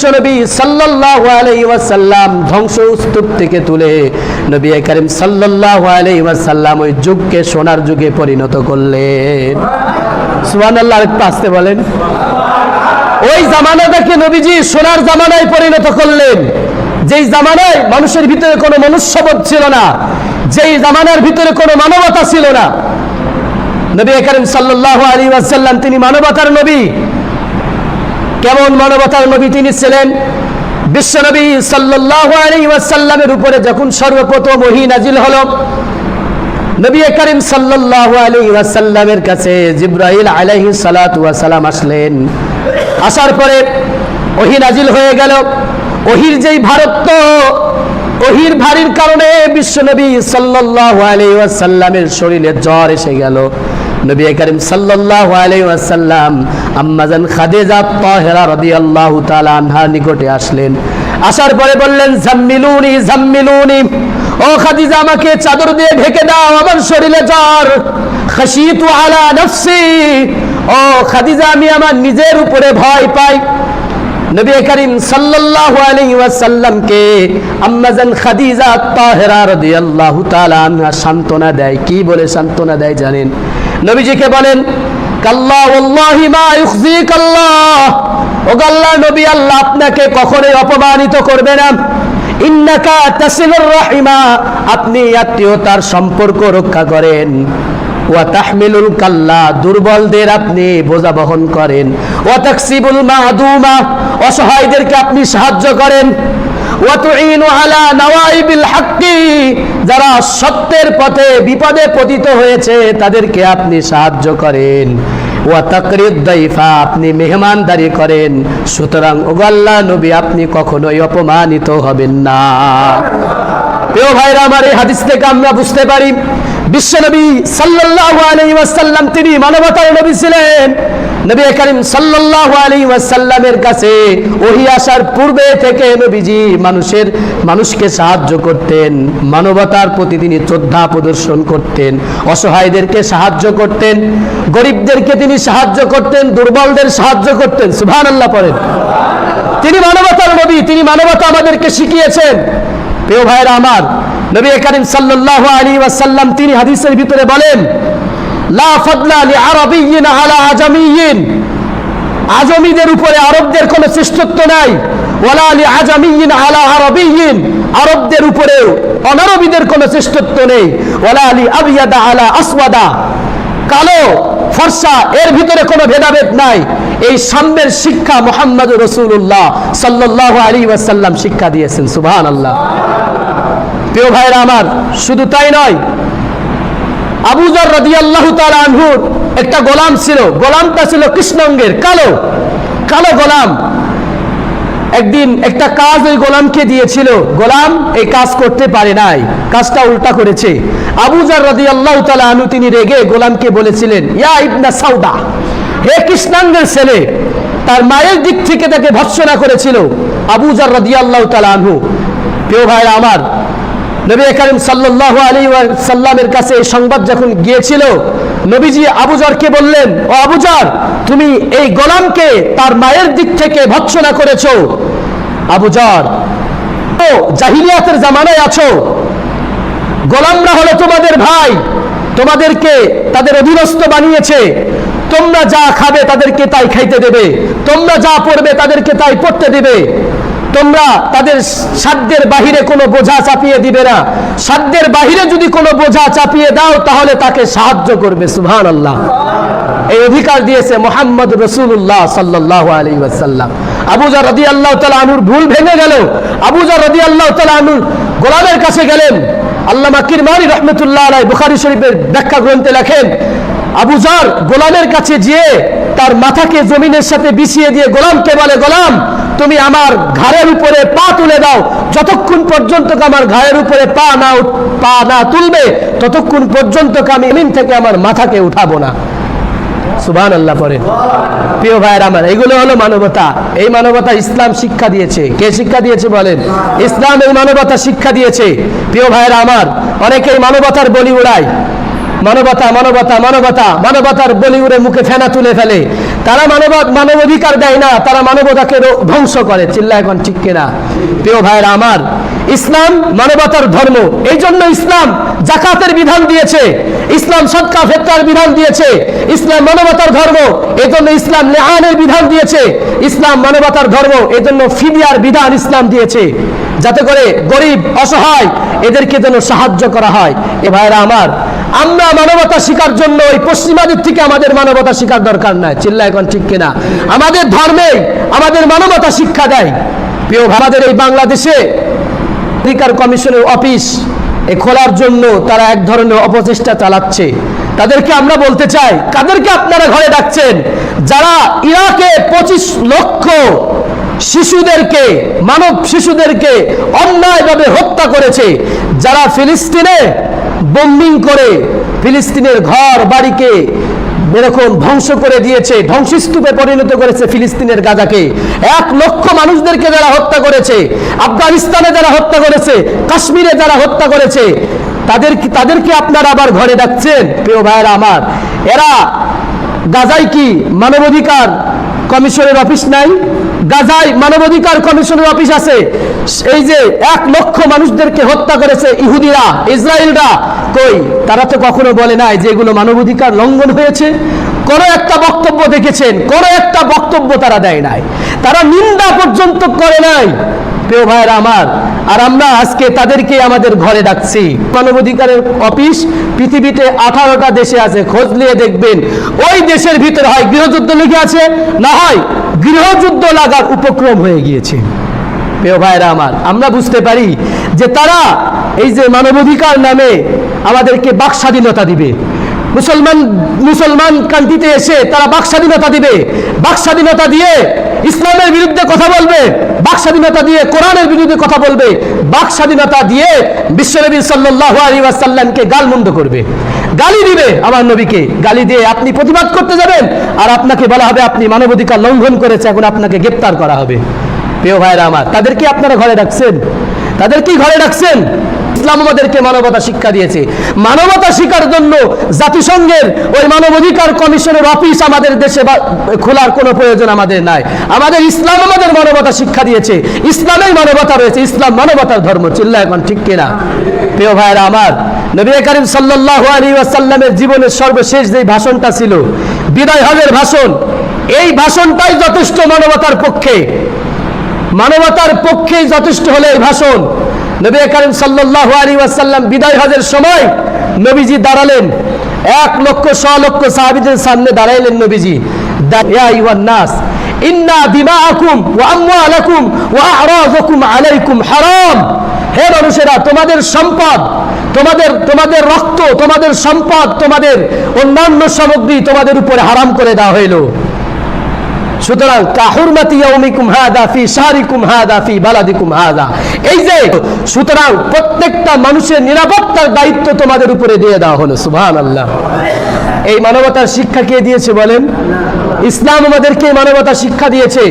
বিশ্বনবী সাল্লাল্লাহু আলাইহি ওয়াসাল্লাম ধ্বংস স্তূপ থেকে তুলে নবী করিম সাল্লাল্লাহু আলাইহি ওয়াসাল্লাম ওই যুগকে সোনার যুগে পরিণত করলেন। সুবহানাল্লাহ একটু আসতে বলেন। ওই জামানাটাকে নবীজি সোনার জামানায় পরিণত করলেন। যেই জামানায় মানুষের ভিতরে কোনো মনুষ্যবোধ ছিল না, যেই জামানার ভিতরে কোনো মানবতা ছিল না, নবী করিম সাল্লাল্লাহু আলাইহি ওয়াসাল্লাম তিনি মানবতার নবী। কেমন মানবতার নবী তিনি ছিলেন? বিশ্বনবী আলাইহি ওয়াসাল্লামের উপরে যখন সর্বপ্রথম ওহী নাজিল হলো, নবী করিম আলাইহি ওয়াসাল্লামের কাছে জিব্রাইল আলাইহিস সালাতু আসলেন। আসার পরে ওহী নাজিল হয়ে গেল। ওহির যেই ভারত্ব, ওহির ভারীর কারণে বিশ্বনবী আলাইহি ওয়াসাল্লামের শরীরে জ্বর এসে গেল। নবী করিম সাল্লাল্লাহু আলাইহি ওয়াসাল্লাম আম্মাজান খাদিজা তাহেরা রাদিয়াল্লাহু তাআলা আনহার নিকটে আসলেন। আসার পরে বললেন, জাম্মিলুনি জাম্মিলুনি, ও খাদিজা, আমাকে চাদর দিয়ে ঢেকে দাও, আমার শরীরে জ্বর। খাশিতু আলা নফসি, ও খাদিজা, আমি আমার নিজের উপরে ভয় পাই। নবী করিম সাল্লাল্লাহু আলাইহি ওয়াসাল্লামকে আম্মাজান খাদিজা তাহেরা রাদিয়াল্লাহু তাআলা আনহা সান্তনা দেয়। কি বলে সান্তনা দেয় জানেন? নবীজিকে বলেন নবী আল্লাহ আপনাকে কখনোই অপমানিত করবে না। আপনি আত্মীয়তার সম্পর্ক রক্ষা করেন। ওয়া তাহমিলুল কাল্লা। দুর্বলদের আপনি বোঝা বহন করেন। ওয়া তাকসিবুল মাদুমা। অসহায়দেরকে আপনি সাহায্য করেন। যারা সত্যের পথে বিপদে পতিত হয়েছে, তাদেরকে আপনি সাহায্য করেন। ওয়া তাকরিদ আপনি মেহমানদারি করেন। সুতরাং ওগাল্লা নবী, আপনি কখনোই অপমানিত হবেন না। প্রিয় ভাইরা, আমার এই হাদিস থেকে আমরা বুঝতে পারি বিশ্বনবী সাল্লাল্লাহু আলাইহি ওয়াসাল্লাম, তিনি মানবতার নবী ছিলেন। নবী করিম সাল্লাল্লাহু আলাইহি ওয়াসাল্লামের কাছে ওহী আসার পূর্বে থেকে নবীজি মানুষের, মানুষকে সাহায্য করতেন, মানবতার প্রতি তিনি শ্রদ্ধা প্রদর্শন করতেন, অসহায়দেরকে সাহায্য করতেন, গরিবদেরকে তিনি সাহায্য করতেন, দুর্বলদের সাহায্য করতেন। সুবহানাল্লাহ পড়েন। তিনি মানবতার নবী, তিনি মানবতা আমাদেরকে শিখিয়েছেন। প্রিয় ভাইরা আমার, নবী করিম সাল্লাল্লাহু আলাইহি ওয়াসাল্লাম তিনি হাদিসের ভিতরে বলেন আলা আজমিদের উপরে আরবদের কোনো শ্রেষ্ঠত্ব নাই। ওয়ালা লি আজামিয়্যিন আলা আরবদের উপরেও অনারবীদের কোনো শ্রেষ্ঠত্ব নেই। ওয়ালা লি আবিয়াদা আলা আসওয়াদা। কালো, ফর্সা, এর ভিতরে কোনো ভেদাভেদ নাই। এই সাম্যের শিক্ষা মোহাম্মদ রসুল্লাহ সাল্লাহ আলী ওয়াসাল্লাম শিক্ষা দিয়েছেন সুবহান আল্লাহ প্রিয় ভাইরা আমার, শুধু তাই নয় আবুজর রদি আল্লাহ আনহুর একটা গোলাম ছিল। গোলামটা ছিল কৃষ্ণাঙ্গের কালো। কালো গোলাম। একদিন একটা কাজ ওই গোলামকে দিয়েছিল। গোলাম এই কাজ করতে পারে নাই, কাজটা উল্টা করেছে। আবুজার রদি আল্লাহ আনহু তিনি রেগে গোলামকে বলেছিলেন, ইয়া ইবনা সাউদা, হে কৃষ্ণাঙ্গের ছেলে, তার মায়ের দিক থেকে তাকে ভৎসনা করেছিল আবুজার রদি আল্লাহ আনহু। প্রিয় ভাইরা আমার নবী করিম সাল্লাল্লাহু আলী সাল্লামের কাছে এই সংবাদ যখন গিয়েছিল, নবীজি আবুজারকে বললেন, ও আবুজার তুমি এই গোলামকে তার মায়ের দিক থেকে ভৎসনা করেছ। আবুজার ও জাহিলিয়াতের জামানায় আছো। গোলামরা হলো তোমাদের ভাই, তোমাদেরকে তাদের অধীনস্থ বানিয়েছে। তোমরা যা খাবে তাদেরকে তাই খাইতে দেবে, তোমরা যা পড়বে তাদেরকে তাই পড়তে দেবে। তোমরা তাদের সাধ্যের বাহিরে কোনো বোঝা চাপিয়ে দিবে না। সাধ্যের বাহিরে যদি কোনো বোঝা চাপিয়ে দাও, তাহলে তাকে সাহায্য করবে। সুহান আল্লাহ এই অধিকার দিয়েছে মোহাম্মদ রসুল্লাহ সাল্লাহ আলী ওয়াসাল্লাম। আবুজা রদি আল্লাহ তালা আনুর ভুল ভেঙে গেল। আবুজা রদি আল্লাহ তালা আনুর গোলামের কাছে গেলেন। আল্লাহ আল্লামা কিরমানি রহমতুল্লাহ আলাই বুখারি শরীফের ব্যাখ্যা গ্রন্থে লেখেন আবুজার গোলামের কাছে গিয়ে তার মাথাকে জমিনের সাথে বিছিয়ে দিয়ে, গোলামকে বলে, গোলাম, তুমি আমার ঘাড়ের উপরে পা তুলে দাও। যতক্ষণ পর্যন্ত আমার ঘাড়ের উপরে পা না পা না তুলবে, ততক্ষণ পর্যন্ত আমি এমিন থেকে আমার মাথাকে উঠাবো না। সুবান আল্লাহ পরে প্রিয় ভাইয়ের আমার, এগুলো হলো মানবতা। এই মানবতা ইসলাম শিক্ষা দিয়েছে। কে শিক্ষা দিয়েছে বলেন? ইসলাম এই মানবতা শিক্ষা দিয়েছে। প্রিয় ভাইয়ের আমার অনেকে এই মানবতার বলি উড়ায়। মানবতা মানবতা মানবতা, মানবতার বলি উড়ে মুখে ফেনা তুলে ফেলে। তারা মানব মানবাধিকার দেয় না, তারা মানবতাকে ধ্বংস করে। চিল্লা এখন ঠিক কিনা? প্রিয় ভাইরা আমার, ইসলাম মানবতার ধর্ম। এই জন্য ইসলাম জাকাতের বিধান দিয়েছে। ইসলাম সৎকা ফেতরার বিধান দিয়েছে। ইসলাম মানবতার ধর্ম। এই জন্য ইসলাম লেহানের বিধান দিয়েছে। ইসলাম মানবতার ধর্ম। এই জন্য ফিদিয়ার বিধান ইসলাম দিয়েছে। যাতে করে গরিব, অসহায়, এদেরকে যেন সাহায্য করা হয়। এ ভাইরা আমার আমরা মানবতা শিকার জন্য ওই পশ্চিমাদের থেকে আমাদের মানবতা শিকার দরকার নাই। চিল্লা এখন ঠিক কিনা? আমাদের ধর্মে আমাদের মানবতা শিক্ষা দেয়। প্রিয় আমাদের এই বাংলাদেশে অধিকার কমিশনের অফিস এ খোলার জন্য তারা এক ধরনের অপচেষ্টা চালাচ্ছে। তাদেরকে আমরা বলতে চাই, কাদেরকে আপনারা ঘরে ডাকছেন? যারা ইরাকে পঁচিশ লক্ষ শিশুদেরকে, মানব শিশুদেরকে অন্যায়ভাবে হত্যা করেছে, যারা ফিলিস্তিনে বোম্বিং করে ফিলিস্তিনের ঘর, বাড়িকে এরকম ধ্বংস করে দিয়েছে, ধ্বংসস্তূপে পরিণত করেছে ফিলিস্তিনের গাজাকে। এক লক্ষ মানুষদেরকে যারা হত্যা করেছে, আফগানিস্তানে যারা হত্যা করেছে, কাশ্মীরে যারা হত্যা করেছে, তাদের তাদেরকে আপনারা আবার ঘরে ডাকছেন? প্রিয় ভাইয়েরা আমার, এরা গাজায় কি মানবাধিকার কমিশনের অফিস নাই? গাজায় মানবাধিকার কমিশনের অফিস আছে। এই যে এক লক্ষ মানুষদেরকে হত্যা করেছে ইহুদিরা, ইসরায়েলরা, কই? তারা তো কখনো বলে নাই যে এগুলো মানবাধিকার লঙ্ঘন হয়েছে। কোনো একটা বক্তব্য দেখেছেন, কোনো একটা বক্তব্য তারা দেয় নাই। তারা নিন্দা পর্যন্ত করে নাই। প্রিয় ভাইয়েরা আমার, আর আমরা আজকে তাদেরকে আমাদের ঘরে ডাকছি। মানবাধিকারের অফিস, পৃথিবীতে আঠারোটা দেশে আছে, খোঁজ নিয়ে দেখবেন। ওই দেশের ভিতরে হয় গৃহযুদ্ধ লেগে আছে, না হয় গৃহযুদ্ধ লাগার উপক্রম হয়ে গিয়েছে। প্রিয় ভাইরা আমার, আমরা বুঝতে পারি যে তারা এই যে মানবাধিকার নামে আমাদেরকে বাক স্বাধীনতা দিবে। মুসলমান মুসলমান কান্ট্রিতে এসে তারা বাক স্বাধীনতা দিবে। বাক স্বাধীনতা দিয়ে ইসলামের বিরুদ্ধে কথা বলবে বাক স্বাধীনতা দিয়ে কোরআনের বিরুদ্ধে কথা বলবে বাক স্বাধীনতা দিয়ে বিশ্বনবী সাল্লাহ আলী ওয়াসাল্লামকে গালমন্দ করবে। গালি দিবে আমার নবীকে, গালি দিয়ে আপনি প্রতিবাদ করতে যাবেন, আর আপনাকে বলা হবে আপনি মানবাধিকার লঙ্ঘন করেছে, এখন আপনাকে গ্রেপ্তার করা হবে। প্রিয় ভাইরা আমার তাদেরকে আপনারা ঘরে ডাকছেন? তাদেরকেই ঘরে ডাকছেন? ইসলাম আমাদেরকে মানবতা শিক্ষা দিয়েছে। মানবতা শিক্ষার জন্য জাতিসংঘের ওই মানবাধিকার কমিশনের অফিস আমাদের দেশে খোলার কোনো প্রয়োজন আমাদের নাই। আমাদের ইসলাম আমাদের মানবতা শিক্ষা দিয়েছে। ইসলামের মানবতা রয়েছে। ইসলাম মানবতার ধর্ম চিল্লা এখন ঠিক কিনা? প্রিয় ভাইরা আমার, নবী করিম সাল্লাল্লাহু আলাইহি ওয়াসাল্লামের জীবনের সর্বশেষ যে ভাষণটা ছিল, বিদায় হজের ভাষণ, এই ভাষণটাই যথেষ্ট মানবতার পক্ষে। মানবতার পক্ষেই যথেষ্ট হলো এই ভাষণ। নবী করিম সাল্লাল্লাহু আলাইহি ওয়াসাল্লাম বিদায় হজের সময় নবীজি দাঁড়ালেন। এক লক্ষ, ছ লক্ষ সাহাবীদের সামনে দাঁড়াইলেন নবীজি। নাস, ইন্না ওয়া ওয়া আলাইকুম হে তোমাদের সম্পদ, তোমাদের তোমাদের রক্ত, তোমাদের সম্পদ, তোমাদের অন্যান্য সামগ্রী তোমাদের উপরে হারাম করে দেওয়া হইল। সুতরাং কাহুরমাতি ইয়াউমিকুম হাদা, ফি শাহরিকুম হাদা, ফি বালাদিকুম হাদা। এই যে, সুতরাং প্রত্যেকটা মানুষের নিরাপত্তার দায়িত্ব তোমাদের উপরে দিয়ে দেওয়া হলো, সুবহানাল্লাহ। এই মানবতার শিক্ষা কে দিয়েছে বলেন? ইসলাম আমাদেরকে মানবতা মানবতার শিক্ষা দিয়েছে।